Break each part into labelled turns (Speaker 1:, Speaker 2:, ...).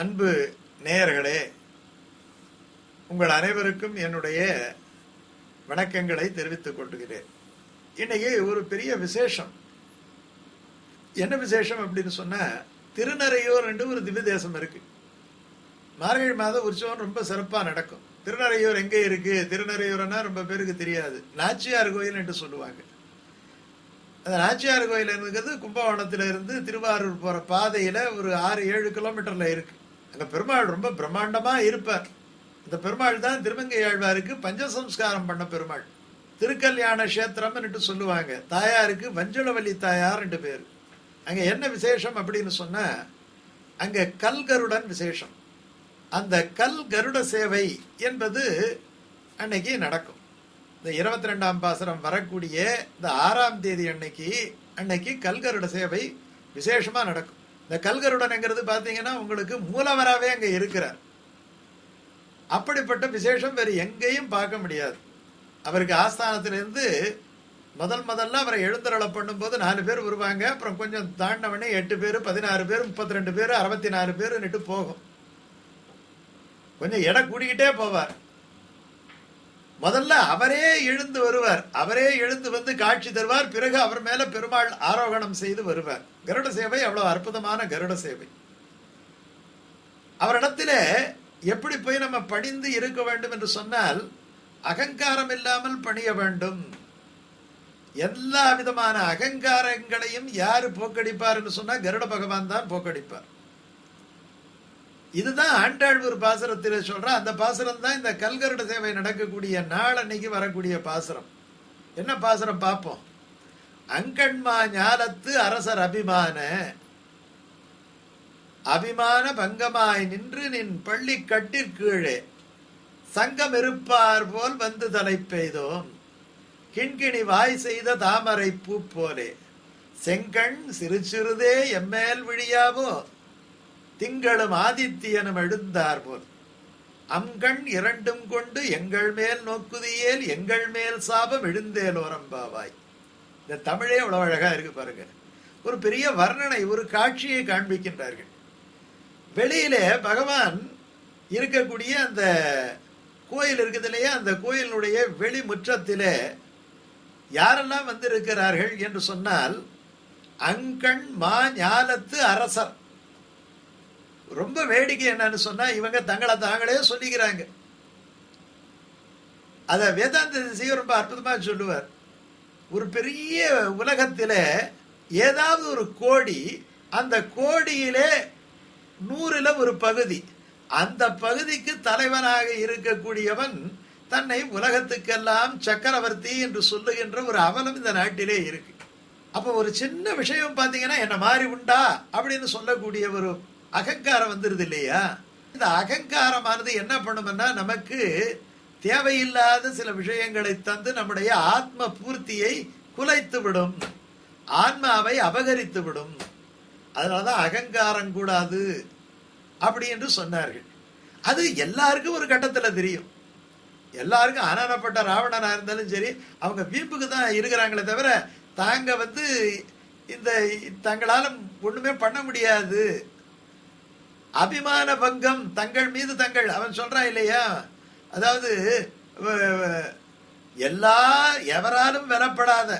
Speaker 1: அன்பு நேயர்களே உங்கள் அனைவருக்கும் என்னுடைய வணக்கங்களை தெரிவித்துக் கொள்கிறேன். இன்னைக்கு ஒரு பெரிய விசேஷம். என்ன விசேஷம் அப்படின்னு சொன்னால் திருநறையூர் என்று ஒரு திவ்ய தேசம் இருக்கு. மார்கழி மாத உற்சவம் ரொம்ப சிறப்பாக நடக்கும். திருநறையூர் எங்கே இருக்கு? திருநறையூர்னா ரொம்ப பேருக்கு தெரியாது. நாச்சியார் கோயில் என்று சொல்லுவாங்க. அந்த நாச்சியார் கோயில் இருக்கிறது கும்பகோணத்தில் இருந்து திருவாரூர் போகிற பாதையில் ஒரு ஆறு ஏழு கிலோமீட்டரில் இருக்கு. அங்கே பெருமாள் ரொம்ப பிரம்மாண்டமாக இருப்பார். இந்த பெருமாள் தான் திருமங்கை ஆழ்வாருக்கு பஞ்சசம்ஸ்காரம் பண்ண பெருமாள். திருக்கல்யாண கஷேத்திரம்னுட்டு சொல்லுவாங்க. தாயாருக்கு வஞ்சளவல்லி தாயார் ரெண்டு பேர். அங்கே என்ன விசேஷம் அப்படின்னு சொன்னால் அங்கே கல்கருடன் விசேஷம். அந்த கல் கருட சேவை என்பது அன்னைக்கு நடக்கும். இந்த இருபத்தி ரெண்டாம் பாசனம் வரக்கூடிய இந்த ஆறாம் தேதி அன்னைக்கு அன்னைக்கு கல்கருட சேவை விசேஷமாக நடக்கும். இந்த கல்கருடன்ங்கிறது பார்த்தீங்கன்னா உங்களுக்கு மூலவராகவே அங்கே இருக்கிறார். அப்படிப்பட்ட விசேஷம் வேறு எங்கேயும் பார்க்க முடியாது. அவருக்கு ஆஸ்தானத்திலிருந்து முதல் முதல்ல அவரை எழுந்தருளை பண்ணும்போது நாலு பேர் வருவாங்க. அப்புறம் கொஞ்சம் தாண்டவனே எட்டு பேர் பதினாறு பேர் முப்பத்தி ரெண்டு பேர் அறுபத்தி நாலு பேர் போகும். கொஞ்சம் இடம் கூடிக்கிட்டே போவார். முதல்ல அவரே எழுந்து வருவார். அவரே எழுந்து வந்து காட்சி தருவார். பிறகு அவர் மேல பெருமாள் ஆரோகணம் செய்து வருவார். கருட சேவை அவ்வளவு அற்புதமான கருட சேவை. அவரிடத்துல எப்படி போய் நம்ம பணிந்து இருக்க வேண்டும் என்று சொன்னால் அகங்காரம் இல்லாமல் பணிய வேண்டும். எல்லா விதமான அகங்காரங்களையும் யாரு போக்கடிப்பார் என்று சொன்னா கருட பகவான் தான் போக்கடிப்பார். இதுதான் ஆண்டாழ்வூர் பாசுரத்தில் சொல்ற அந்த பாசுரம் தான் இந்த கல்கருட சேவை நடக்கக்கூடிய நாள் அன்னைக்கு வரக்கூடிய பாசுரம். என்ன பாசுரம் பார்ப்போம் அங்கண்மா ஞானத்து அரசர் அபிமான. அபிமான பங்கமாய் நின்று நின் பள்ளி கட்டிற்கீழே சங்கம் இருப்பார் போல் வந்து தலை பெய்தோம். கிண்கிணி வாய் செய்த தாமரை பூ போலே. செங்கண் சிறு சிறுதே எம்மேல் விழியாவோ? திங்களும் ஆதித்யனும் எழுந்தார் போல். அம்கண் இரண்டும் கொண்டு எங்கள் மேல் நோக்குதியேல் எங்கள் மேல் சாபம் எழுந்தேல் ஓரம்பாவாய் இந்த தமிழே அவ்வளவு அழகா இருக்கு பாருங்க. ஒரு பெரிய வர்ணனை ஒரு காட்சியை காண்பிக்கின்றார்கள். வெளியிலே பகவான் இருக்கக்கூடிய அந்த கோயில் இருக்குது இல்லையா? அந்த கோயிலுடைய வெளி முற்றத்திலே யாரெல்லாம் வந்திருக்கிறார்கள் என்று சொன்னால் அங்கண் மா ஞாலத்து அரசர். ரொம்ப வேடிக்கை என்னன்னு சொன்னால் இவங்க தங்களை தாங்களே சொல்லிக்கிறாங்க. அதை வேதாந்த திசையும் ரொம்ப அற்புதமாக சொல்லுவார். ஒரு பெரிய உலகத்தில் ஏதாவது ஒரு கோடி அந்த கோடியிலே நூறில் ஒரு பகுதி. அந்த பகுதிக்கு தலைவனாக இருக்கக்கூடியவன் தன்னை உலகத்துக்கெல்லாம் சக்கரவர்த்தி என்று சொல்லுகின்ற ஒரு அவலம் இந்த நாட்டிலே இருக்கு. அப்போ ஒரு சின்ன விஷயம் பார்த்தீங்கன்னா என்ன மாதிரி உண்டா? அப்படின்னு சொல்லக்கூடிய ஒரு அகங்காரம் வந்துருது இல்லையா இந்த அகங்காரமானது என்ன பண்ணும்னா நமக்கு தேவையில்லாத சில விஷயங்களை தந்து நம்முடைய ஆத்ம பூர்த்தியை குலைத்து விடும் ஆன்மாவை அபகரித்து விடும் அதனாலதான் அகங்காரம் கூடாது அப்படி என்று சொன்னார்கள். அது எல்லாருக்கும் ஒரு கட்டத்தில் தெரியும். எல்லாருக்கும் அனானப்பட்ட ராவணனா இருந்தாலும் சரி அவங்க வீப்புக்கு தான் இருக்கிறாங்களே தவிர தாங்க வந்து இந்த தங்களால ஒண்ணுமே பண்ண முடியாது. அபிமான பங்கம் தங்கள் மீது தங்கள் அவன் சொல்றான் இல்லையா? அதாவது எல்லா எவராலும் வரப்படாத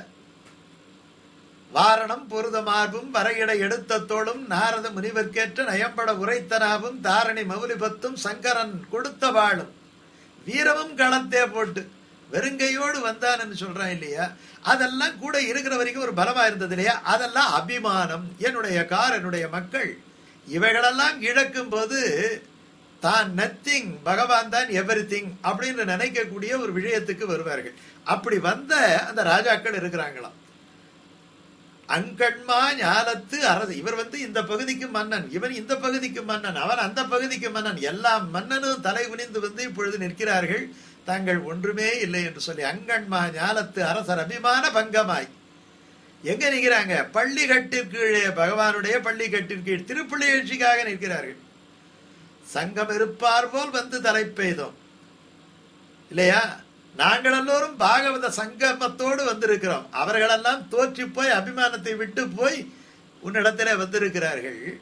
Speaker 1: வாரணம் பொருத மார்பும் வரையிட எடுத்தத்தோடும் நாரத முனிவர்க்கேற்ற நயம்பட உரைத்தனாவும் தாரணி மௌலிபத்தும் சங்கரன் கொடுத்த வாழும் வீரமும் களத்தே போட்டு வெறுங்கையோடு வந்தான்னு சொல்றான் இல்லையா? அதெல்லாம் கூட இருக்கிற வரைக்கும் ஒரு பலமா இருந்தது இல்லையா? அதெல்லாம் அபிமானம். என்னுடைய கார் என்னுடைய மக்கள் இவைகளெல்லாம் இழக்கும் போது தான் நத்திங் பகவான் தான் எவ்ரி திங் அப்படின்னு நினைக்கக்கூடிய ஒரு விஷயத்துக்கு வருவார்கள். அப்படி வந்த அந்த ராஜாக்கள் இருக்கிறாங்களாம். அங்கண்மா ஞாலத்து அரசு. இவர் வந்து இந்த பகுதிக்கு மன்னன். இவன் இந்த பகுதிக்கு மன்னன். அவன் அந்த பகுதிக்கு மன்னன். எல்லா மன்னனும் தலை குனிந்து வந்து இப்பொழுது நிற்கிறார்கள். தாங்கள் ஒன்றுமே இல்லை என்று சொல்லி அங்கண்மா ஞாலத்து அரசர் அபிமான பங்கமாய். எங்க நிற்கிறாங்க? பள்ளி கட்டிற்கீழே பகவானுடைய பள்ளி கட்டிற்கீழ் திருப்பள்ளி நிற்கிறார்கள். சங்கம் இருப்பார் போல் வந்து தலை பெய்தோம். இல்லையா? நாங்கள் எல்லோரும் பாகவத சங்கமத்தோடு வந்திருக்கிறோம். அவர்களெல்லாம் தோற்றி போய் அபிமானத்தை விட்டு போய் உன்னிடத்திலே வந்திருக்கிறார்கள்.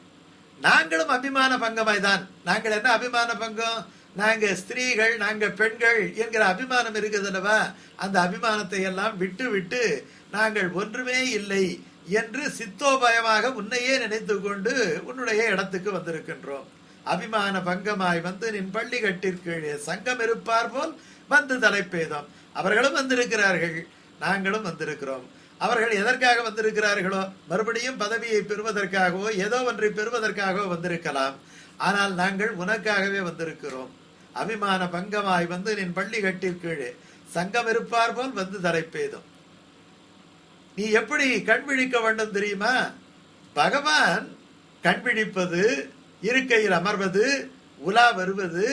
Speaker 1: நாங்களும் அபிமான பங்கமாய் தான் நாங்கள் என்ன அபிமான பங்கம்? நாங்க ஸ்திரீகள் நாங்க பெண்கள் என்கிற அபிமானம் இருக்குது அல்லவா அந்த அபிமானத்தை எல்லாம் விட்டு விட்டு நாங்கள் ஒன்றுமே இல்லை என்று சித்தோபயமாக உன்னையே நினைத்து கொண்டு உன்னுடைய இடத்துக்கு வந்திருக்கின்றோம். அபிமான பங்கமாய் வந்து நின் பள்ளி கட்டிற்கீழே சங்கம் இருப்பார் போல் வந்து தலைப்பேதம். அவர்களும் வந்திருக்கிறார்கள் நாங்களும் வந்திருக்கிறோம். அவர்கள் எதற்காக வந்திருக்கிறார்களோ மறுபடியும் பதவியை பெறுவதற்காகவோ ஏதோ ஒன்றை பெறுவதற்காகவோ வந்திருக்கலாம். ஆனால் நாங்கள் உனக்காகவே வந்திருக்கிறோம். அபிமான பங்கமாய் வந்து நின் பள்ளி கட்டிற்கீழே சங்கம் இருப்பார் போல் வந்து தலைப்பேதும். நீ எப்படி கண் விழிக்க வேண்டும் தெரியுமா? பகவான் கண் விழிப்பது இருக்கையில் அமர்வது உலா வருவது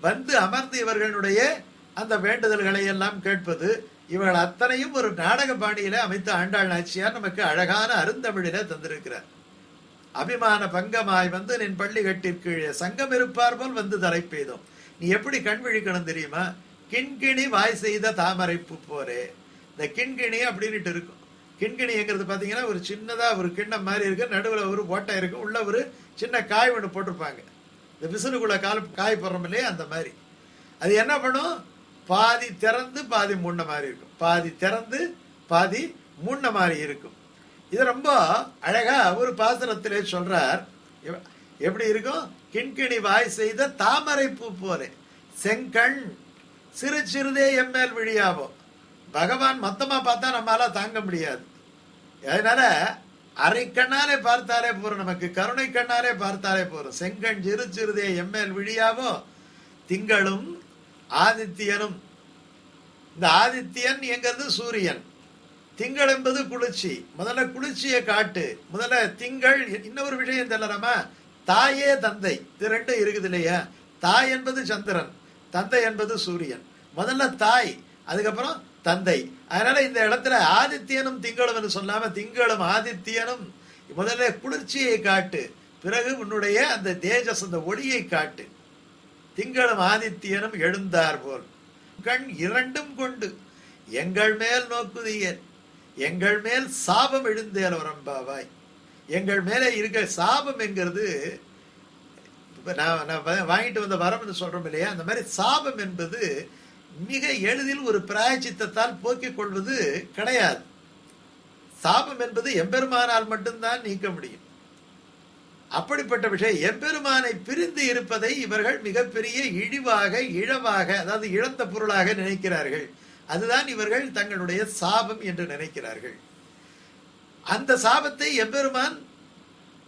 Speaker 1: வந்து அமர்ந்து இவர்களுடைய அந்த வேண்டுதல்களை எல்லாம் கேட்பது இவர்கள் அத்தனையும் ஒரு நாடக பாணியில அமைத்த ஆண்டாள் நாச்சியார் நமக்கு அழகான அருந்தமிழில தந்திருக்கிறார். அபிமான பங்கமாய் வந்து நின் பள்ளி கட்டிற்கீழே சங்கம் இருப்பார் போல் வந்து தலை பெய்தோம். நீ எப்படி கண் விழிக்கணும் தெரியுமா? கிண்கிணி வாய் செய்த தாமரை பூ போரே இந்த கிண்கிணி அப்படின்ட்டு இருக்கும். கிண்கிணிங்கிறது பார்த்தீங்கன்னா ஒரு சின்னதாக ஒரு கிண்ணம் மாதிரி இருக்கு. நடுவில் ஒரு ஓட்டை இருக்கு. உள்ள ஒரு சின்ன காய் ஒன்று போட்டிருப்பாங்க. இந்த விசிலுக்குள்ள கால் காய் போடுறோம் இல்லையா அந்த மாதிரி. அது என்ன பண்ணும்? பாதி திறந்து பாதி மூண மாதிரி இருக்கும். பாதி திறந்து பாதி மூண மாதிரி இருக்கும். இது ரொம்ப அழகாக ஒரு பாசனத்திலே சொல்கிறார் எப்படி இருக்கும்? கிண்கிணி வாய் செய்த தாமரை பூ போலே. செங்கண் சிறு சிறுதே எம்மேல் விழியாவோம் பகவான் மொத்தமாக பார்த்தா நம்மளால தாங்க முடியாது. அதனால அரை கண்ணாலே பார்த்தாலே போறோம். நமக்கு கருணை கண்ணாலே பார்த்தாலே போறோம். செங்கண் சிறு சிறுதே எம்மேல் விழியாவோ திங்களும் ஆதித்யனும். இந்த ஆதித்யன் எங்கிறது? சூரியன். திங்கள் என்பது குளிர்ச்சி. முதல்ல குளிர்ச்சியை காட்டு. முதல்ல திங்கள் இன்னொரு விஷயம் தெரியலாமா தாயே தந்தை. இது ரெண்டும் இருக்குது இல்லையா? தாய் என்பது சந்திரன். தந்தை என்பது சூரியன். முதல்ல தாய். அதுக்கப்புறம் தந்தை. அதனால இந்த இடத்துல ஆதித்யனும் திங்களும் என்று சொல்லாம திங்களும் ஆதித்யனும் முதல்ல குளிர்ச்சியை காட்டு பிறகு உன்னுடைய அந்த தேஜஸ் அந்த ஒளியை காட்டு. திங்களும் ஆதித்யனும் எழுந்தார் போல். கண் இரண்டும் கொண்டு எங்கள் மேல் நோக்குதியன் எங்கள் மேல் சாபம் எழுந்தேல் வரம்பாவாய் எங்கள் மேலே இருக்க சாபம் என்கிறது இப்போ நான் நான் வாங்கிட்டு வந்த வரம்னு சொல்கிறோம் இல்லையா? அந்த மாதிரி சாபம் என்பது மிக எளிதில் ஒரு பிராயச்சித்தத்தால் போக்கிக் கொள்வது கிடையாது. சாபம் என்பது எம்பெருமானால் மட்டும்தான் நீக்க முடியும். அப்படிப்பட்ட விஷயம் எம்பெருமானை பிரிந்து இருப்பதை இவர்கள் மிகப்பெரிய இழிவாக இழவாக அதாவது இழந்த பொருளாக நினைக்கிறார்கள். அதுதான் இவர்கள் தங்களுடைய சாபம் என்று நினைக்கிறார்கள். அந்த சாபத்தை எம்பெருமான்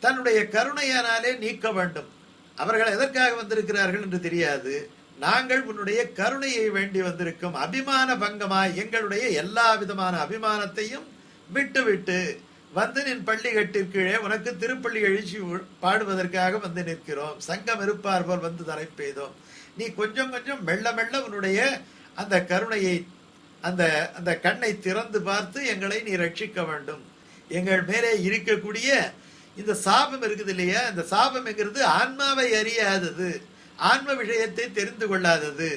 Speaker 1: தன்னுடைய கருணையானாலே நீக்க வேண்டும். அவர்கள் எதற்காக வந்திருக்கிறார்கள் என்று தெரியாது. நாங்கள் உன்னுடைய கருணையை வேண்டி வந்திருக்கும் அபிமான பங்கமாய் எங்களுடைய எல்லா விதமான அபிமானத்தையும் விட்டுவிட்டு வந்து நின் பள்ளி கீழே உனக்கு திருப்பள்ளி எழுச்சி பாடுவதற்காக வந்து நிற்கிறோம். சங்கம் இருப்பார் போல் வந்து தலைப்பெய்தோம் நீ கொஞ்சம் கொஞ்சம் மெல்ல மெல்ல உன்னுடைய அந்த கருணையை அந்த அந்த கண்ணை திறந்து பார்த்து எங்களை நீ ரட்சிக்க வேண்டும். எங்கள் மேலே இருக்கக்கூடிய இந்த சாபம் இருக்குது இல்லையா இந்த சாபம்ங்கிறது ஆன்மாவை அறியாதது. ஆன்ம விஷயத்தை தெரிந்து கொள்ளாதது.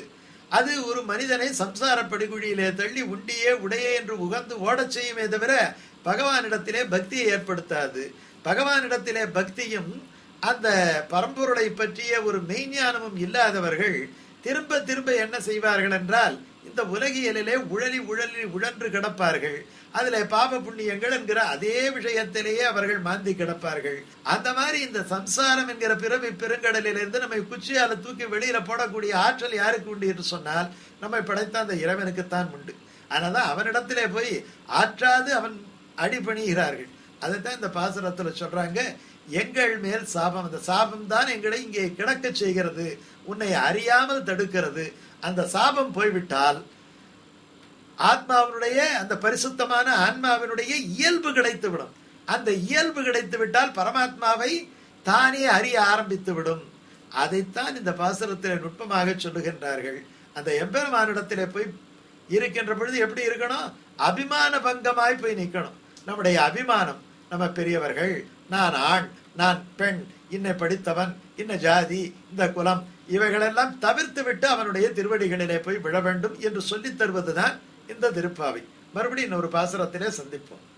Speaker 1: அது ஒரு மனிதனை சம்சார படுகுழியிலே தள்ளி உண்டியே உடையே என்று உகந்து ஓடச் செய்யுமே தவிர பகவானிடத்திலே பக்தியை ஏற்படுத்தாது. பகவானிடத்திலே பக்தியும் அந்த பரம்பொருளை பற்றிய ஒரு மெய்ஞானமும் இல்லாதவர்கள் திரும்ப திரும்ப என்ன செய்வார்கள் என்றால் இந்த உலகியலிலே உழலி உழலி உழன்று கிடப்பார்கள். அதில் பாப புண்ணியங்கள் என்கிற அதே விஷயத்திலேயே அவர்கள் மாந்தி கிடப்பார்கள். அந்த மாதிரி இந்த சம்சாரம் என்கிற பிறவி பெருங்கடலிலிருந்து நம்மை குச்சியால தூக்கி வெளியில போடக்கூடிய ஆற்றல் யாருக்கு உண்டு என்று சொன்னால் நம்மை படைத்த அந்த இறைவனுக்குத்தான் உண்டு. அதனால அவனிடத்திலே போய் ஆற்றாது அவன் அடிபணிகிறார்கள் அதைத்தான் இந்த பாசுரத்துல சொல்றாங்க எங்கள் மேல் சாபம். அந்த சாபம் தான் எங்களை இங்கே கிடக்க செய்கிறது. உன்னை அறியாமல் தடுக்கிறது. அந்த சாபம் போய்விட்டால் ஆத்மாவினுடைய அந்த பரிசுத்தமான ஆன்மாவினுடைய இயல்பு கிடைத்து விடும் அந்த இயல்பு கிடைத்து விட்டால் பரமாத்மாவை தானே அறிய ஆரம்பித்து விடும் அதைத்தான் இந்த பாசுரத்தில் நுட்பமாக சொல்லுகின்றார்கள். அந்த எம்பெருமானிடத்தில் போய் இருக்கின்ற பொழுது எப்படி இருக்கணும்? அபிமான பங்கமாய் போய் நிற்கணும் நம்முடைய அபிமானம் நம்ம பெரியவர்கள் நான் ஆண் நான் பெண் இன்ன படித்தவன் இன்ன ஜாதி இந்த குலம் இவைகளெல்லாம் தவிர்த்து விட்டு அவனுடைய திருவடிகளிலே போய் விழ வேண்டும் என்று சொல்லித் தருவதுதான் இந்த திருப்பாவை. மறுபடியும் இன்னொரு பாசுரத்திலே சந்திப்போம்.